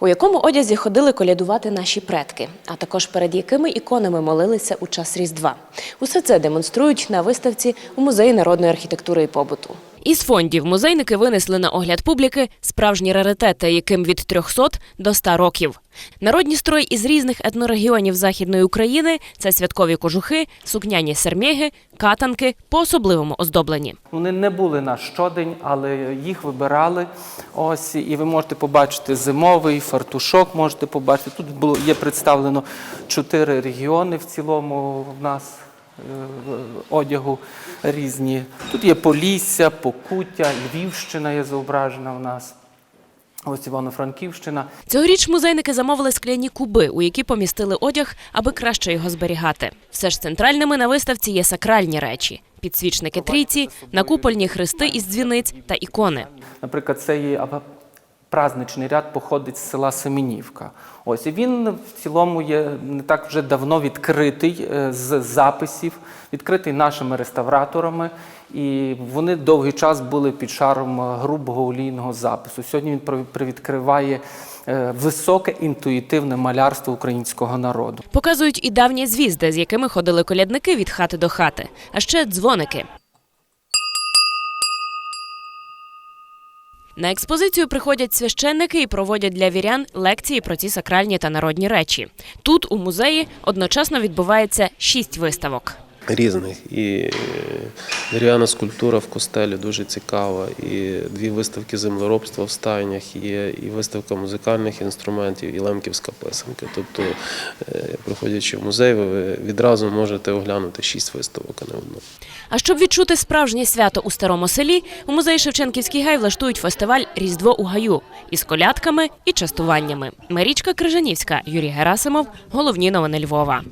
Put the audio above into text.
у якому одязі ходили колядувати наші предки, а також перед якими іконами молилися у час Різдва. Усе це демонструють на виставці у музеї народної архітектури і побуту. Із фондів музейники винесли на огляд публіки справжні раритети, яким від 300 до 100 років. Народні строї із різних етнорегіонів Західної України це святкові кожухи, сукняні сермєги, катанки по-особливому оздоблені. Вони не були на щодень, але їх вибирали. Ось і ви можете побачити зимовий фартушок. Можете побачити. Тут було є представлено чотири регіони в цілому в нас одягу різні. Тут є Полісся, Покуття, Львівщина є зображена в нас. Ось Івано-Франківщина. Цьогоріч музейники замовили скляні куби, у які помістили одяг, аби краще його зберігати. Все ж центральними на виставці є сакральні речі: підсвічники трійці, накупольні хрести із дзвіниць та ікони. Наприклад, цей або праздничний ряд походить з села Семенівка. Ось і він в цілому є не так вже давно відкритий е, з записів, відкритий нашими реставраторами, і вони довгий час були під шаром е, грубого олійного запису. Сьогодні він при- привідкриває е, високе інтуїтивне малярство українського народу. Показують і давні звізди, з якими ходили колядники від хати до хати, а ще дзвоники. На експозицію приходять священники і проводять для вірян лекції про ці сакральні та народні речі. Тут у музеї одночасно відбувається шість виставок. Різних. І е, дерев'яна скульптура в костелі дуже цікава, і дві виставки землеробства в стайнях є, і виставка музикальних інструментів, і лемківська писанка. Тобто, е, приходячи в музей, ви відразу можете оглянути шість виставок, а не одну. А щоб відчути справжнє свято у старому селі, у музеї Шевченківський гай влаштують фестиваль Різдво у гаю із колядками і частуваннями. Марічка Крижанівська, Юрій Герасимов. Головні новини Львова.